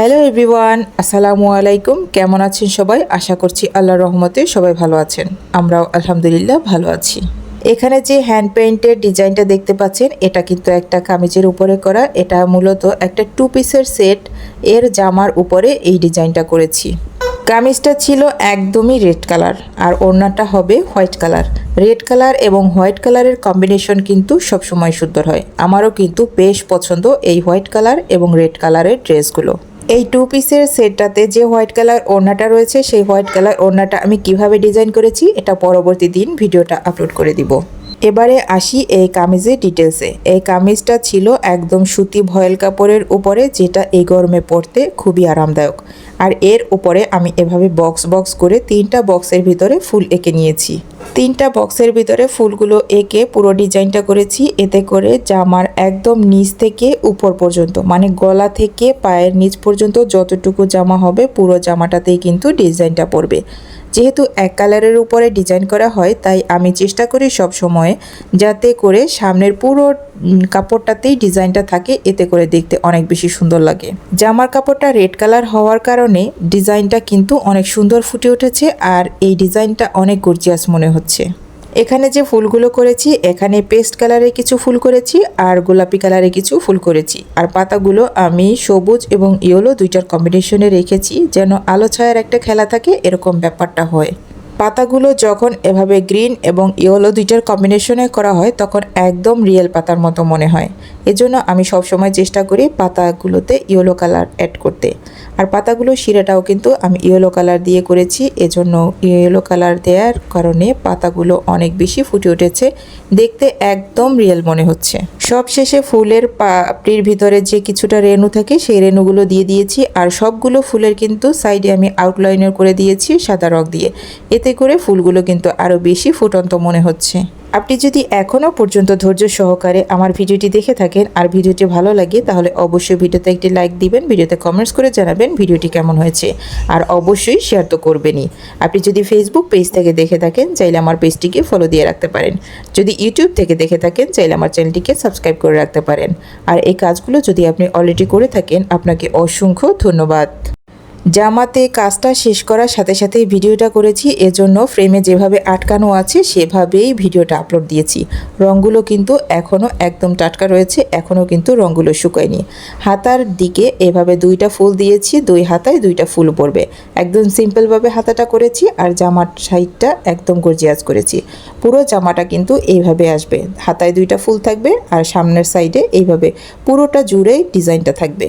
Hello everyone, আসসালামু আলাইকুম। কেমন আছেন সবাই? আশা করছি আল্লাহর রহমতে সবাই ভালো আছেন। আমরাও আলহামদুলিল্লাহ ভালো আছি। এখানে যে হ্যান্ড পেইন্টের ডিজাইনটা দেখতে পাচ্ছেন, এটা কিন্তু একটা কামিজের উপরে করা। এটা মূলত একটা টু পিসের সেট। এর জামার উপরে এই ডিজাইনটা করেছি। কামিজটা ছিল একদমই রেড কালার, আর ওড়নাটা হবে হোয়াইট কালার। রেড কালার এবং হোয়াইট কালারের কম্বিনেশন কিন্তু সবসময় সুন্দর হয়। আমারও কিন্তু বেশ পছন্দ এই হোয়াইট কালার এবং রেড কালারের ড্রেসগুলো। এই টু পিসের সেটটাতে যে হোয়াইট কালার ওড়নাটা রয়েছে, সেই হোয়াইট কালার ওড়নাটা আমি কীভাবে ডিজাইন করেছি, এটা পরবর্তী দিন ভিডিওটা আপলোড করে দিব। এবারে আসি এই কামিজের ডিটেলসে এই কামিজটা ছিল একদম সুতি ভয়েল কাপড়ের উপরে, যেটা এই গরমে পরতে খুবই আরামদায়ক। আর এর উপরে আমি এভাবে বক্স বক্স করে তিনটা বক্সের ভিতরে ফুল এঁকে নিয়েছি। তিনটা বক্সের ভিতরে ফুলগুলো এঁকে পুরো ডিজাইনটা করেছি। এতে করে জামার একদম নিচ থেকে উপর পর্যন্ত মানে গলা থেকে পায়ের নিচ পর্যন্ত যতটুকু জামা হবে পুরো জামাটাতেই কিন্তু ডিজাইনটা পড়বে। যেহেতু এক কালারের উপরে ডিজাইন করা হয়, তাই আমি চেষ্টা করি সব সময় যাতে করে সামনের পুরো কাপড়টাতেই ডিজাইনটা থাকে, এতে করে দেখতে অনেক বেশি সুন্দর লাগে। জামার কাপড়টা রেড কালার হওয়ার কারণে ডিজাইনটা কিন্তু অনেক সুন্দর ফুটে উঠেছে, আর এই ডিজাইনটা অনেক গর্জিয়াস মনে হচ্ছে। এখানে যে ফুলগুলো করেছি, এখানে পেস্ট কালারে কিছু ফুল করেছি আর গোলাপি কালারে কিছু ফুল করেছি। আর পাতাগুলো আমি সবুজ এবং ইয়েলো দুইটার কম্বিনেশনে রেখেছি যেন আলো ছায়ার একটা খেলা থাকে, এরকম ব্যাপারটা হয়। পাতাগুলো যখন এভাবে গ্রিন এবং ইয়েলো দুইটার কম্বিনেশনে করা হয়, তখন একদম রিয়েল পাতার মতো মনে হয়। এজন্য আমি সবসময় চেষ্টা করি পাতাগুলোতে ইয়েলো কালার অ্যাড করতে। আর পাতাগুলো শিরাটাও কিন্তু আমি ইয়েলো কালার দিয়ে করেছি। এজন্য ইয়েলো কালার দেওয়ার কারণে পাতাগুলো অনেক বেশি ফুটে উঠেছে। দেখতে একদম রিয়েল মনে হচ্ছে। সব শেষে ফুলের পাপড়ির ভিতরে যে কিছুটা রেণু থাকে, সেই রেণুগুলো দিয়ে দিয়েছি। আর সবগুলো ফুলের কিন্তু সাইডে আমি আউটলাইনার করে দিয়েছি সাদা রং দিয়ে। এতে করে ফুলগুলো কিন্তু আরও বেশি ফুটন্ত মনে হচ্ছে। আপনি যদি এখনও পর্যন্ত ধৈর্য সহকারে আমার ভিডিওটি দেখে থাকেন আর ভিডিওটি ভালো লাগে, তাহলে অবশ্যই ভিডিওতে একটি লাইক দিবেন, ভিডিওতে কমেন্টস করে জানাবেন ভিডিওটি কেমন হয়েছে। আর অবশ্যই শেয়ার তো করবেনই। আপনি যদি ফেসবুক পেজ থেকে দেখে থাকেন, চাইলে আমার পেজটিকে ফলো দিয়ে রাখতে পারেন। যদি ইউটিউব থেকে দেখে থাকেন, চাইলে আমার চ্যানেলটিকে সাবস্ক্রাইব করে রাখতে পারেন। আর এই কাজগুলো যদি আপনি অলরেডি করে থাকেন, আপনাকে অসংখ্য ধন্যবাদ। জামাতে কাজটা শেষ করার সাথে সাথেই ভিডিওটা করেছি, এজন্য ফ্রেমে যেভাবে আটকানো আছে সেভাবেই ভিডিওটা আপলোড দিয়েছি। রঙগুলো কিন্তু এখনও একদম টাটকা রয়েছে এখনও কিন্তু রঙগুলো শুকায়নি। হাতার দিকে এভাবে দুইটা ফুল দিয়েছি, দুই হাতায় দুইটা ফুল পড়বে। একদম সিম্পলভাবে হাতাটা করেছি আর জামার সাইডটা একদম গর্জিয়াস করেছি। পুরো জামাটা কিন্তু এইভাবে আসবে। হাতায় দুইটা ফুল থাকবে আর সামনের সাইডে এইভাবে পুরোটা জুড়েই ডিজাইনটা থাকবে।